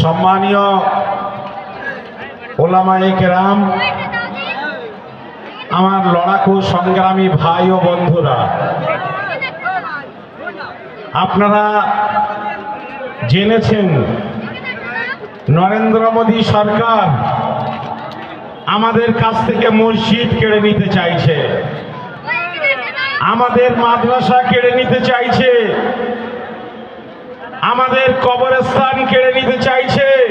সম্মানীয় ওলামায়ে কেরাম, আমার লড়াকু সংগ্রামী ভাই ও বন্ধুরা, আপনারা জেনেছেন নরেন্দ্র মোদী সরকার আমাদের কাছ থেকে মসজিদ কেড়ে নিতে চাইছে, আমাদের মাদ্রাসা কেড়ে নিতে চাইছে আমাদের কবরস্থান কেড়ে নিতে চাইছে।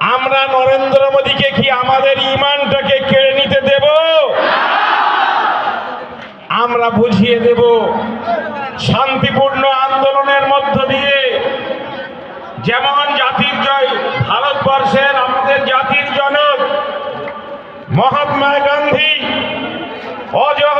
আমরা নরেন্দ্র মোদীকে কি আমাদের ইমানটাকে কেড়ে নিতে দেব? আমরা বুঝিয়ে দেব, শান্তিপূর্ণ আন্দোলনের মধ্য দিয়ে যেমন জাতির জয়, ভারতবর্ষের আমাদের জাতির জনক মহাত্মা গান্ধী অজ-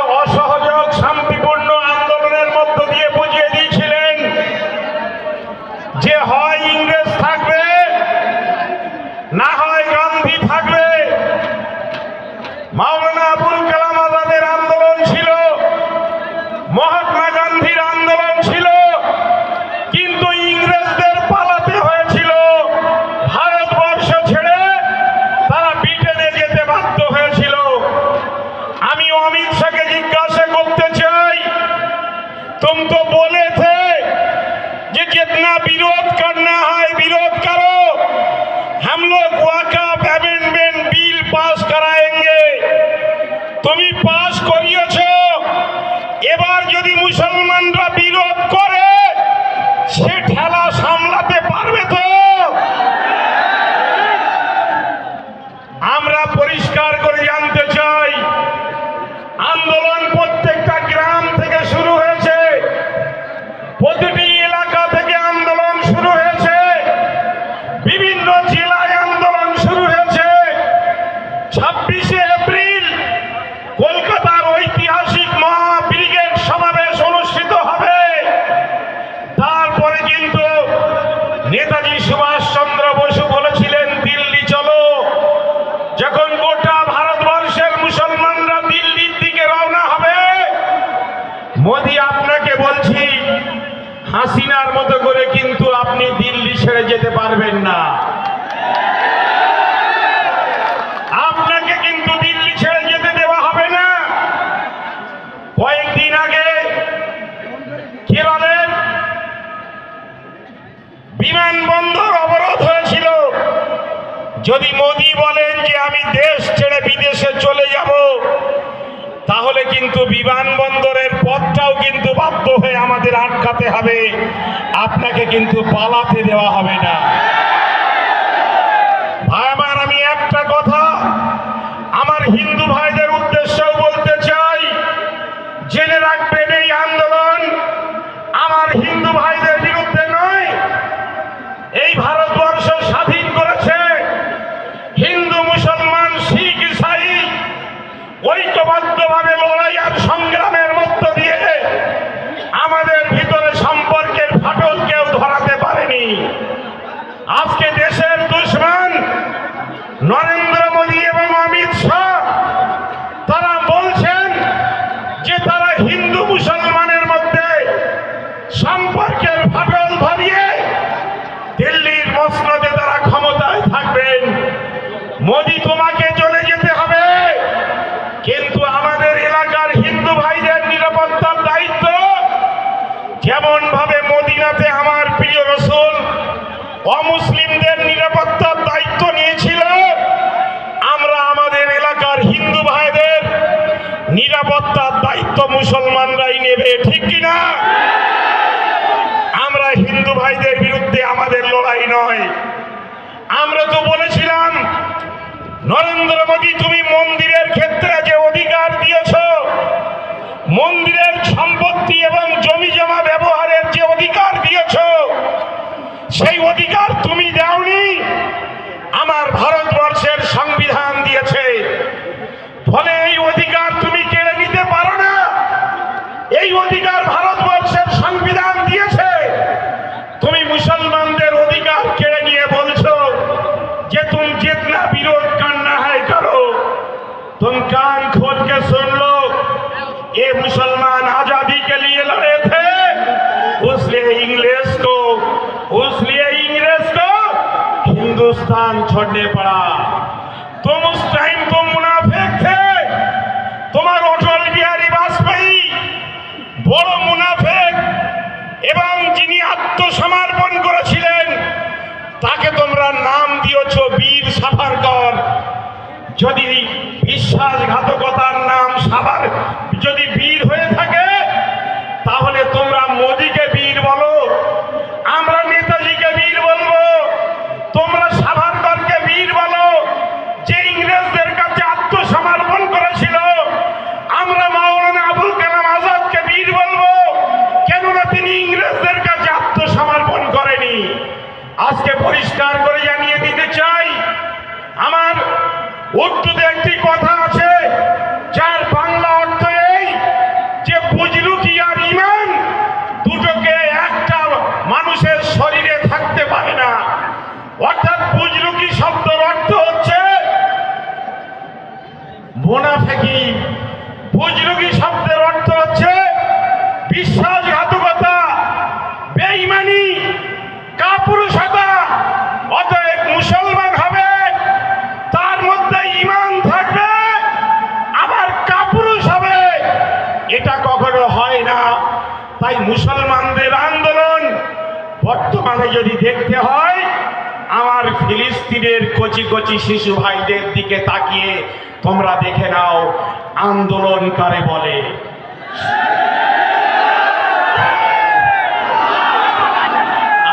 যেতে পারবেন না। আপনাকে কিন্তু দিল্লি ছেড়ে যেতে দেওয়া হবে না। কয়েকদিন আগে বিমানবন্দর অবরোধ হয়েছিল। যদি মোদি বলেন যে আমি দেশ ছেড়ে বিদেশে চলে যাব তাহলে কিন্তু বিমানবন্দরের পথটাও কিন্তু বাধ্য হয়ে আমাদের আটকাতে হবে। আপনাকে কিন্তু পালাতে দেওয়া হবে না। ভাই আমার, আমি একটা কথা, আমার হিন্দু ভাইদের উদ্দেশ্যেও বলতে চাই জেনে রাখবেন এই আন্দোলন আমার হিন্দু ভাইদের বিরুদ্ধে নয় এই ভারতবর্ষ স্বাধীন করেছে হিন্দু মুসলমান শিখ ইসাই ঐক্যবদ্ধভাবে লড়াই আর সংগ্রামের মধ্য দিয়ে আমাদের ভিতরে সম্পর্কের ফাটল কেউ ধরাতে পারেনি আজকে দেশের দুশ্মন নরেন্দ্র মোদী এবং অমিত শাহ তারা বলছেন যে তারা হিন্দু মুসলমানের মধ্যে সম্পর্কের ফাটল ধরিয়ে দিল্লির মসনদে তারা ক্ষমতায় থাকবেন মোদি, তোমাকে চলে যেতে হবে। কিন্তু আমাদের এলাকার হিন্দু ভাইদের নিরাপত্তার দায়িত্ব। যেমন ভাবে মদিনাতে আমার প্রিয় রসুল অমুসলিমদের নিরাপত্তার দায়িত্ব নিয়েছিল আমরা আমাদের এলাকার হিন্দু ভাইদের নিরাপত্তার দায়িত্ব মুসলমানরাই নেবে, ঠিক কিনা? আমরা হিন্দু ভাইদের বিরুদ্ধে আমাদের লড়াই নয়। আমরা তো বলেছিলাম নরেন্দ্র মোদী, তুমি মন্দিরের ক্ষেত্রে যে অধিকার দিয়েছ, মন্দিরের সম্পত্তি এবং জমি জমা ব্যবহারের যে অধিকার দিয়েছ, সেই অধিকার তুমি দাওনি। আমার ভারতবর্ষের সংবিধান দিয়েছে ये मुसलमान आजादी के लिए लड़े थे उसने इंग्लैंड उसलिए इंग्रेज को हिंदुस्तान छोड़ने पड़ा तुम उस टाइम तो मुनाफिक थे তোমার অটল বিহারী বাজপেয়ী বড় মুনাফেক এবং যিনি আত্মসমর্পণ করেছিলেন তাকে তোমরা নাম দিয়েছ বীর সাভারকর যদি বিশ্বাসঘাতকতার নাম সাভার যদি বীর হয়ে থাকে তাহলে তোমরা আজকে পরিষ্কার করে জানিয়ে দিতে চাই, আমার উর্দুতে একটি কথা আছে, যার বাংলা অর্থ এই যে বুঝলু কি আর ইমান দুটোকে একটা মানুষের শরীরে থাকতে পারে না। অর্থাৎ বুঝলু কি শব্দের অর্থ হচ্ছে মোনাফেকি। বুজরুগি শব্দের অর্থ হচ্ছে বিশ্বাসঘাতকতা বেঈমানি কাপুরুষতা অতএব মুসলমান হবে তার মধ্যে ইমান থাকবে আবার কাপুরুষ হবে এটা কখনো হয় না তাই মুসলমানদের আন্দোলন বর্তমানে যদি দেখতে হয়, আমার ফিলিস্তিনের কচি কচি শিশু ভাইদের দিকে তাকিয়ে তোমরা দেখে নাও আন্দোলন কারে বলে।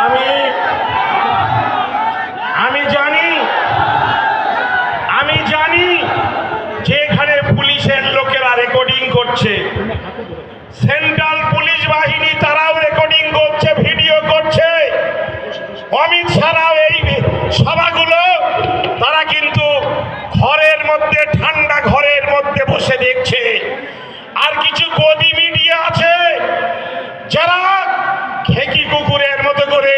আমি আমি জানি আমি জানি যে এখানে পুলিশের লোকেরা রেকর্ডিং করছে। সেন্ট্রাল পুলিশ বাহিনী তারাও রেকর্ডিং করছে ভিডিও করছে অমিত শাহরাও এই সভাগুলো তারা কিন্তু ঘরের মধ্যে ঠান্ডা ঘরের মধ্যে বসে দেখছে আর কিছু গদি মিডিয়া আছে যারা খেকি কুকুরের মতো করে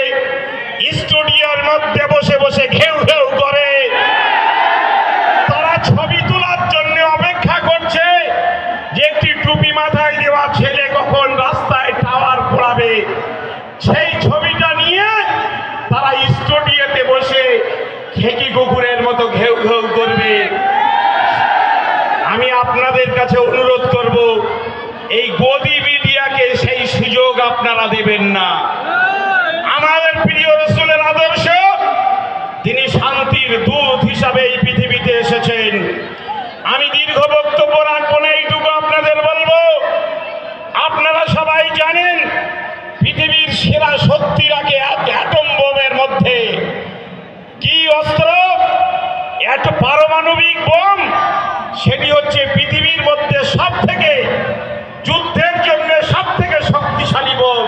স্টুডিওর মধ্যে বসে বসে ঘেউ ঘেউ করে তারা ছবি তোলার জন্য অপেক্ষা করছে যে একটি টুপি মাথায় দেওয়া ছেলে কখন রাস্তায় টাওয়ার পড়াবে সেই ছবিটা নিয়ে তারা স্টুডিওতে বসে খেকি কুকুরের মতো ঘেউ ঘেউ করবে আমি আপনাদের কাছে অনুরোধ করব এই গদি মিডিয়াকে সেই সুযোগ আপনারা দেবেন না। আমাদের প্রিয় রসুলের আদর্শ, তিনি শান্তির দূত হিসাবে এই পৃথিবীতে এসেছেন। আমি দীর্ঘ বক্তব্য রাখব না, এইটুকু আপনাদের বলব। আপনারা সবাই জানেন, পৃথিবীর সেরা শক্তি রাখে অ্যাটম বোমের মধ্যে কি অস্ত্র? পারমাণবিক বোম? সেটি হচ্ছে পৃথিবীর মধ্যে সব থেকে যুদ্ধের জন্য সব থেকে শক্তিশালী বোম।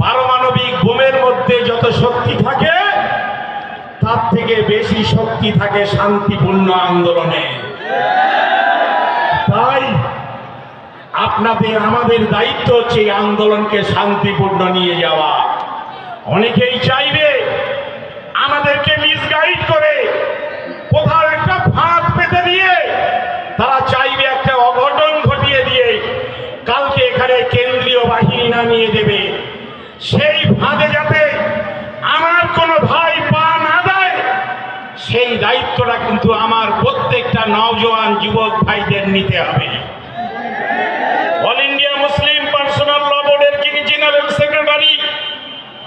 পারমাণবিক বোমের মধ্যে যত শক্তি থাকে, তার থেকে বেশি শক্তি থাকে শান্তিপূর্ণ আন্দোলনে। তাই আপনাদের, আমাদের দায়িত্ব হচ্ছে আন্দোলনকে শান্তিপূর্ণ নিয়ে যাওয়া। অনেকেই চাইবে আমাদেরকে মিসগাইড করে কোথাও একটা ফাঁদ পেতে দিয়ে তারা চাইবে একটা অঘটন ঘটিয়ে দিয়ে কালকে এখানে কেন্দ্রীয় বাহিনী নামিয়ে দেবে সেই ফাঁদে যাতে আমার কোনো ভাই পা না দেয় সেই দায়িত্বটা কিন্তু আমার প্রত্যেকটা নওজোয়ান যুবক ভাইদের নিতে হবে। All India Muslim personal law বোর্ডের যিনি জেনারেল সেক্রেটারি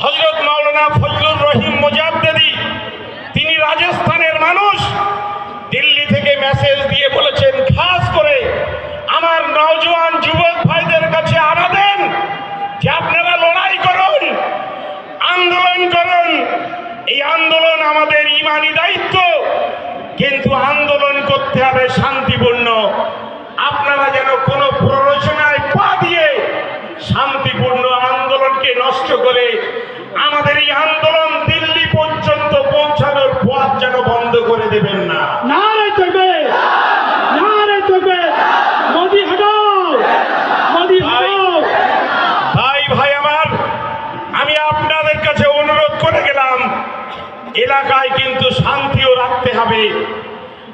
হজরত মাওলানা ফজলুর রহিম মোজাদ্দেদি, তিনি রাজস্থানের মানুষ, দিল্লি থেকে মেসেজ দিয়ে বলেছেন, খাস করে আমার নওজোয়ান যুবক ভাইদের কাছে আনা দেন যে আপনারা লড়াই করুন, আন্দোলন করুন এই আন্দোলন আমাদের ইমানি দায়িত্ব। কিন্তু আন্দোলন করতে হবে শান্তিপূর্ণ। আপনারা যেন কোনো প্ররোচনায় পা দিয়ে শান্তিপূর্ণ আন্দোলনকে নষ্ট করে আমাদের এই আন্দোলন দিল্লি পর্যন্ত পৌঁছানোর পথ যেন বন্ধ করে দেবেন না নারে থাকবে নারে থাকবে মোদি হটাও মোদি হটাও ভাই ভাই আমার আমি আপনাদের কাছে অনুরোধ করে গেলাম এলাকায় কিন্তু শান্তিও রাখতে হবে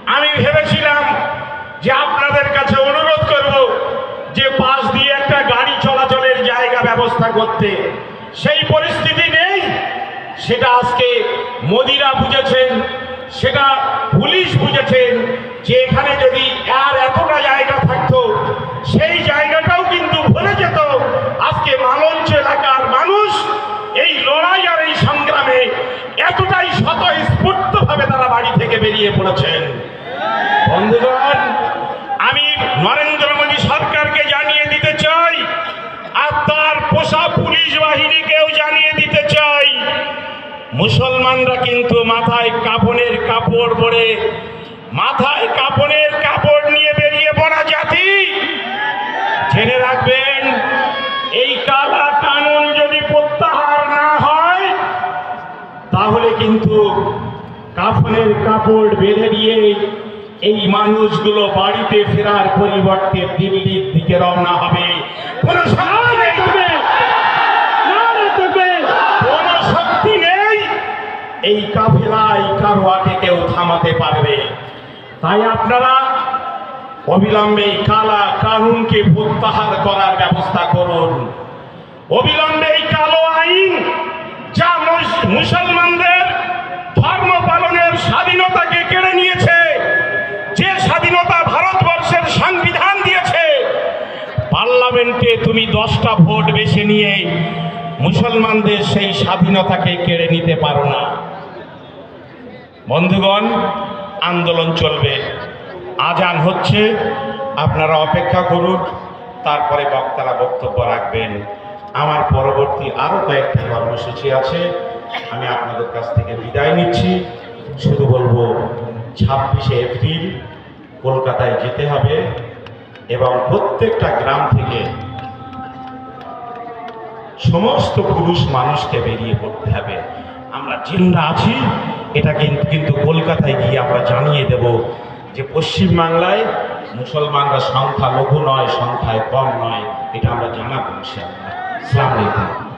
আমি ভেবেছিলাম যে আপনাদের কাছে অনুরোধ করব যে পাশ দিয়ে একটা গাড়ি চলাচলের জায়গা ব্যবস্থা করতে। সেই পরিস্থিতি নেই। সেটা আজকে মোদিরা বুঝেছেন, সেটা পুলিশ বুঝেছেন যে এখানে যদি আর এতটা জায়গা থাকতো, সেই জায়গাটাও কিন্তু ভুলে যেত। আজকে মালঞ্চ এলাকার মানুষ এই লড়াই আর এই সংগ্রামে এতটাই স্বতঃস্ফূর্তভাবে তারা বাড়ি থেকে বেরিয়ে পড়েছেন। নরেন্দ্র মোদী সরকারকে জানিয়ে দিতে চাই, আর তার পোষা পুলিশ বাহিনীকেও জানিয়ে দিতে চাই। মুসলমানরা কিন্তু মাথায় কাপনের কাপড় পরে, মাথায় কাপনের কাপড় নিয়ে বেরিয়ে পড়া জাতি। জেনে রাখবেন, এই কালা কানুন যদি প্রত্যাহার না হয়, তাহলে কিন্তু কাফনের কাপড় বেঁধে দিয়ে এই মানুষগুলো বাড়িতে ফেরার পরিবর্তে দিল্লির দিকে রওনা হবে। কোনো শক্তি নেই। কোনো শক্তি এই কাফেলায় কারও আগে কেউ থামাতে পারবে। তাই আপনারা অবিলম্বে কালা কানুনকে প্রত্যাহার করার ব্যবস্থা করুন। অবিলম্বে এই কালো আইন যা মুস- মুসলমানদের ধর্ম পালনের স্বাধীনতাকে কেড়ে নিয়েছে যে স্বাধীনতা ভারতবর্ষের সংবিধান দিয়েছে পার্লামেন্টে তুমি দশটা ভোট বেছে নিয়ে মুসলমানদের সেই স্বাধীনতাকে কেড়ে নিতে পারো না। বন্ধুগণ, আন্দোলন চলবে। আজান হচ্ছে, আপনারা অপেক্ষা করুন, তারপরে বক্তারা বক্তব্য রাখবেন। আমার পরবর্তী আরও কয়েকটি কর্মসূচি আছে, আমি আপনাদের কাছ থেকে বিদায় নিচ্ছি। শুধু বলব, ছাব্বিশে এপ্রিল কলকাতায় যেতে হবে। এবং প্রত্যেকটা গ্রাম থেকে সমস্ত পুরুষ মানুষকে বেরিয়ে পড়তে হবে আমরা জিন্দা আছি, এটা কিন্তু কিন্তু কলকাতায় গিয়ে আমরা জানিয়ে দেব যে পশ্চিমবাংলায় মুসলমানরা সংখ্যা লঘু নয়, সংখ্যায় কম নয়, এটা আমরা জানাব ইনশাআল্লাহ। ইসলাম আলাইকুম